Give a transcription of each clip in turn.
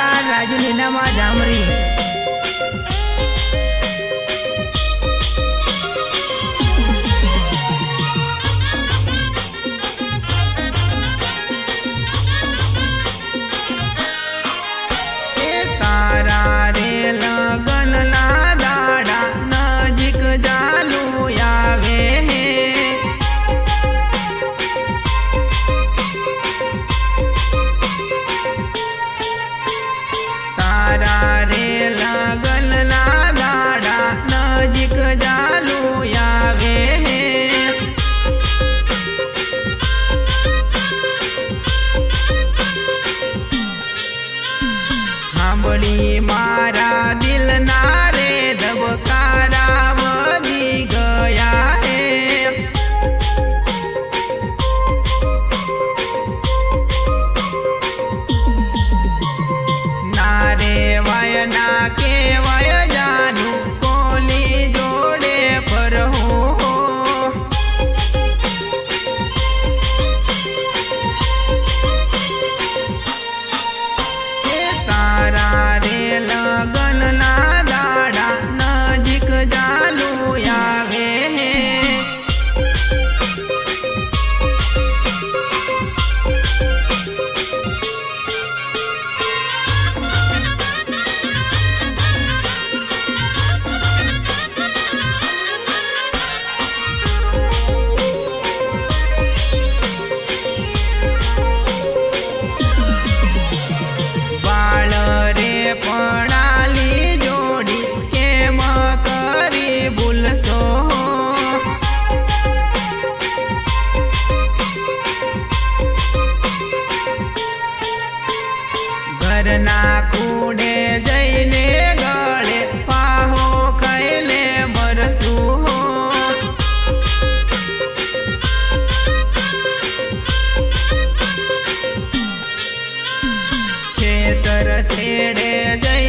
કલાકાર Raju Ninama જામરી. yeah, day.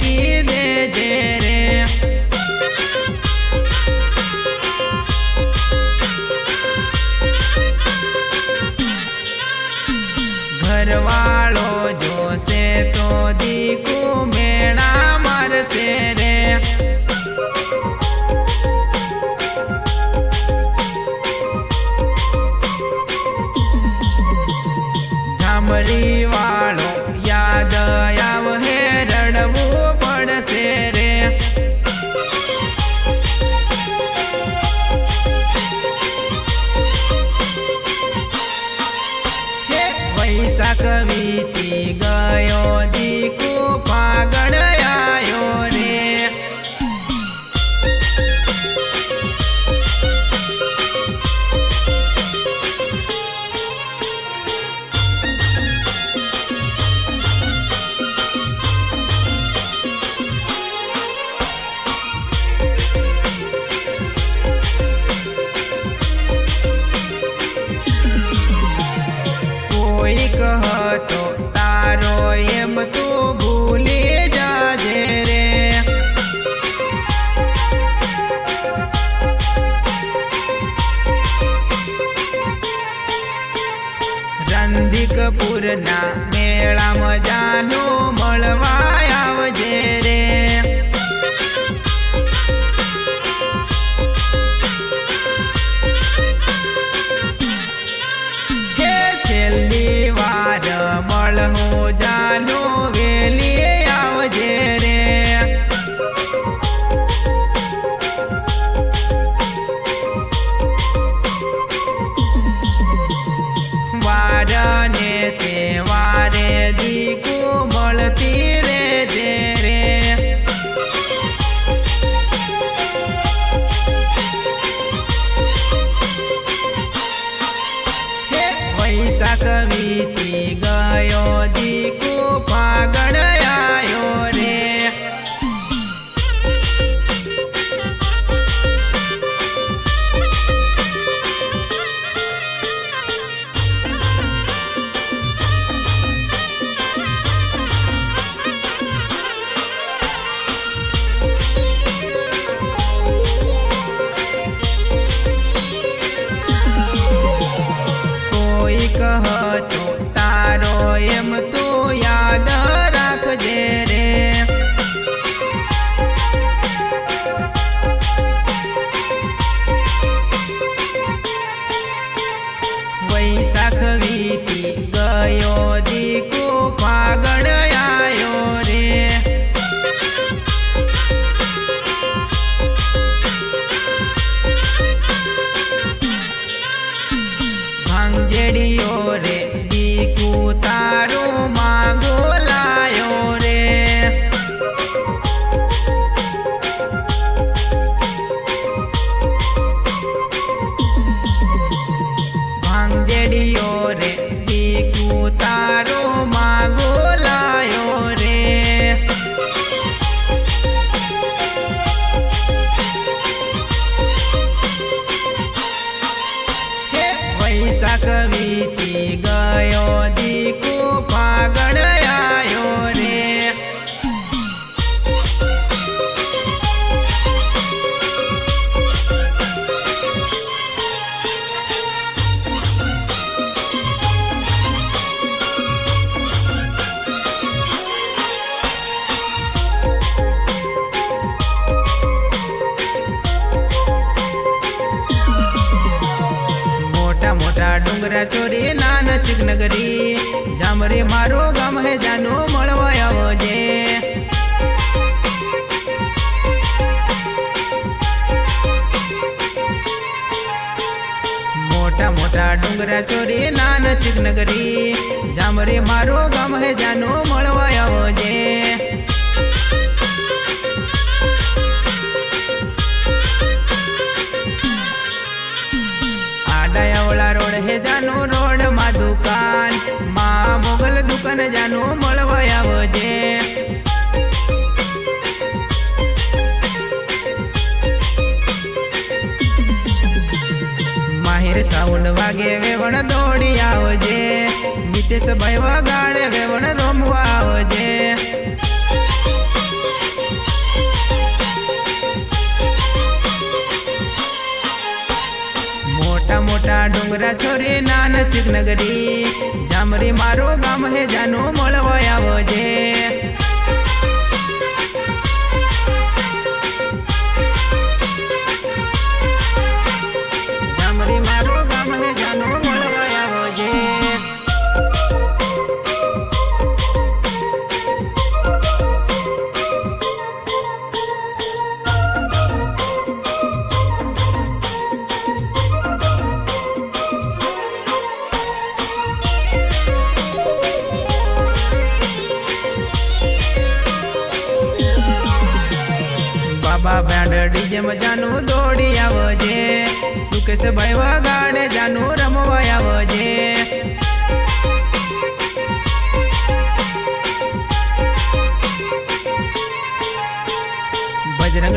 give રંધિકપુરના મેળા મજાનું મળવા હે વૈશાખ ગયો દીકુ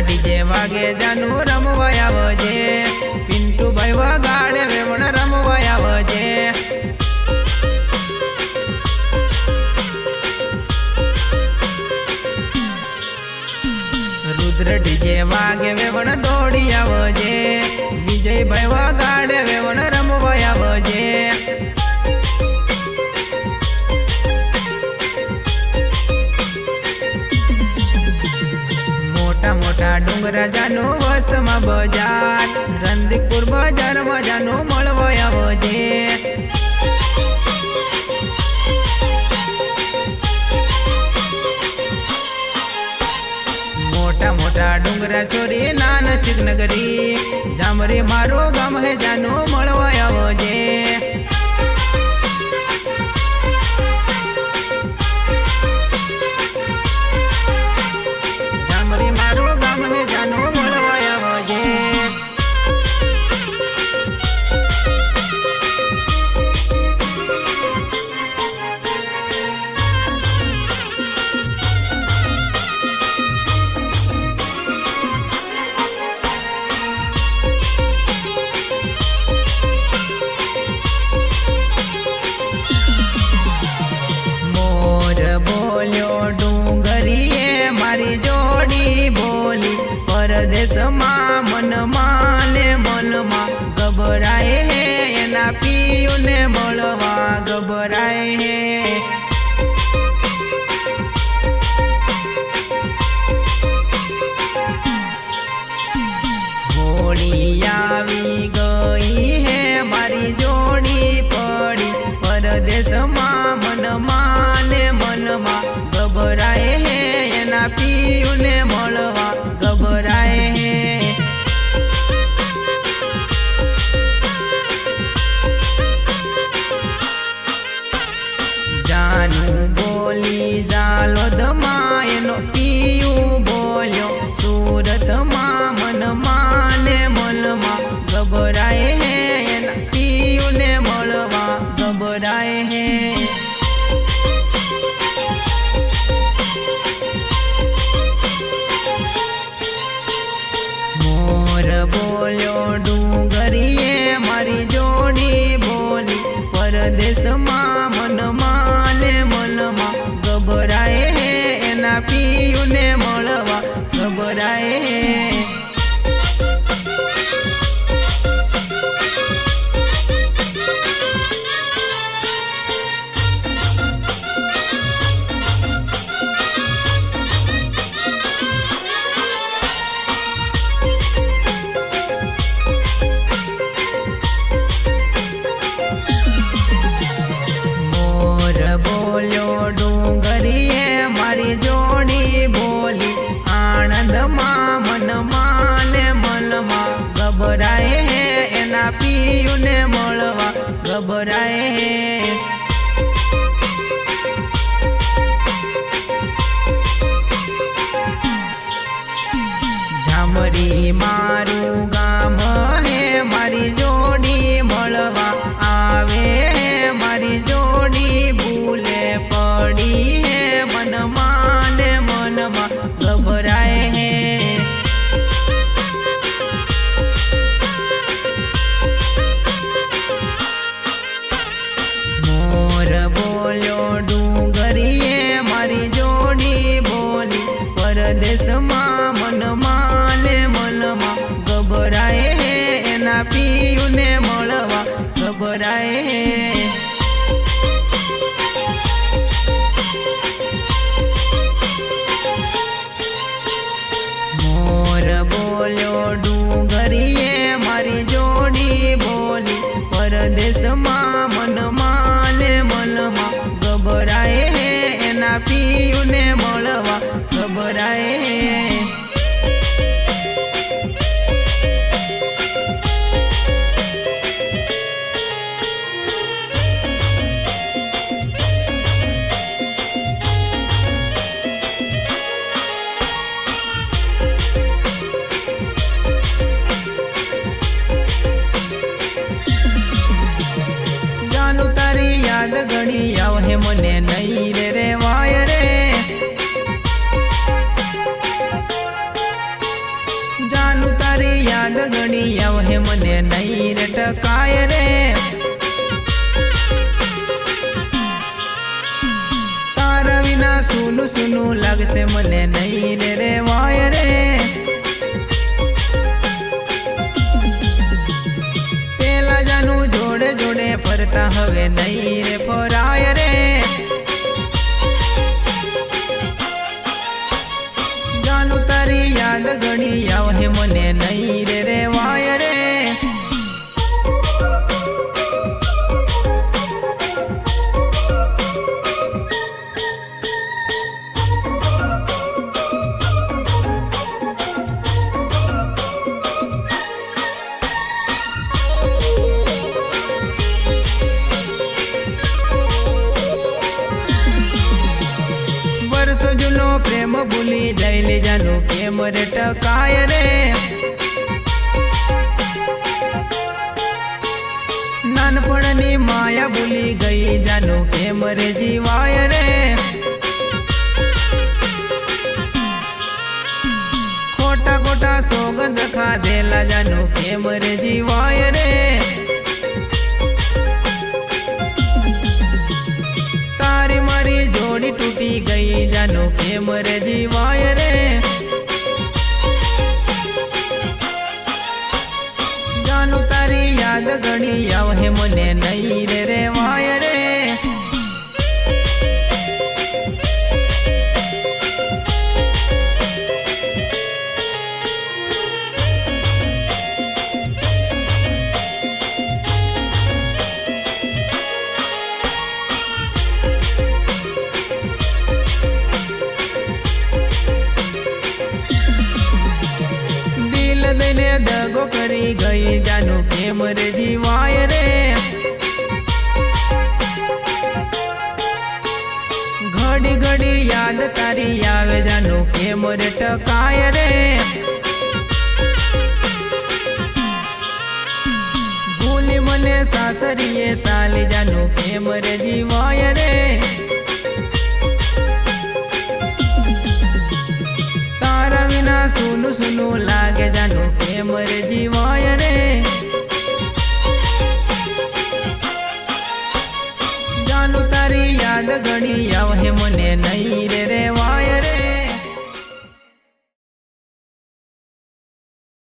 ડીજે વાગે જાનું રમવા આવજે. પિન્ટુ ભાઈ વગાડે વેવણ રમવા આવજે. રુદ્ર ડીજે વાગે વેવણ દોડી આવજે. વિજય ભાઈ વગાડે વેવણ રમ પ્રજાનો વસમાં બજાર. રંદીપુર બજાર મજાનો મળવાય આવજે મોટા મોટા ડુંગરા છોરી નાના સિદ્ધનગરી ધામરે મારો ગામ હે જાનો મળવાય આવજે never મારું ગામ મારી જોડી મળવા આવે મારી જોડી ભૂલે પડી હે. મોર બોલ્યો ડુંગરીએ, મારી જોડી બોલી, પરદેશમાં લાગશે મને નહીં રે રે વાય રે પેલા જાનું જોડે જોડે ફરતા હવે નહીં રે ફરાય રે ખાધેલા જાનું કેમ રે જીવાય રે? તારી મારી જોડી તૂટી ગઈ, જાનો કેમ રે જીવાય રે? જાનું તારી યાદ ઘણી આવે મને નહીં રે દગો કરી ગઈ જાનો કેમ રે જીવાય રે. ઘડી ઘડી યાદ તારી આવે જાનો કેમ રે ટકાય રે. ભૂલી મને સાસરીએ સાલી જાનો કેમ રે જીવાય રે. ના સુનું સુનું લાગે જાનો પ્રેમ રે જીવાય રે. જાનું તારી યાદ ઘણી આવે, મને નહીં રે રેવાય.